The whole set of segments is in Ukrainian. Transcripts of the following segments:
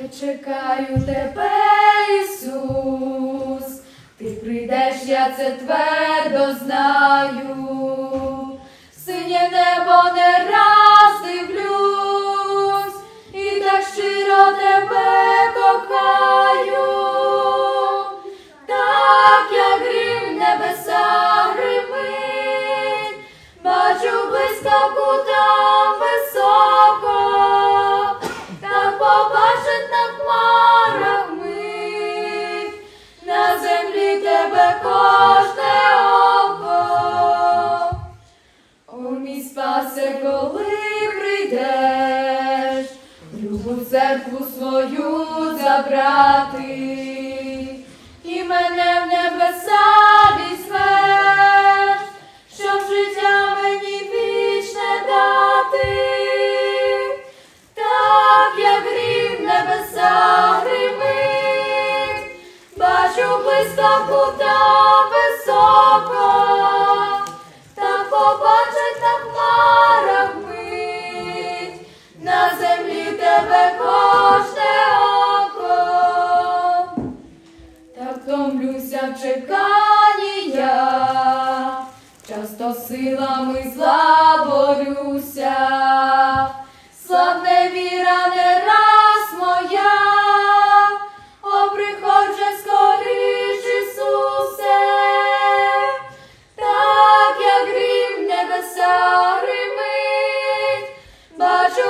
Я чекаю тебе, Ісус, ти прийдеш, я це твердо знаю. Синє небо не раз дивлюсь, і так щиро тебе кохаю. Так як грім небеса гримить, бачу блискавку там тебе кожне око. О, мій спасе, коли прийдеш, любу церкву свою забрати, бачу блискавку там високо. Так побачить на хмарах мить, на землі тебе кожне око. Так втомлюся в чеканні я, часто силами зла борюся, славне віра не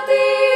ти.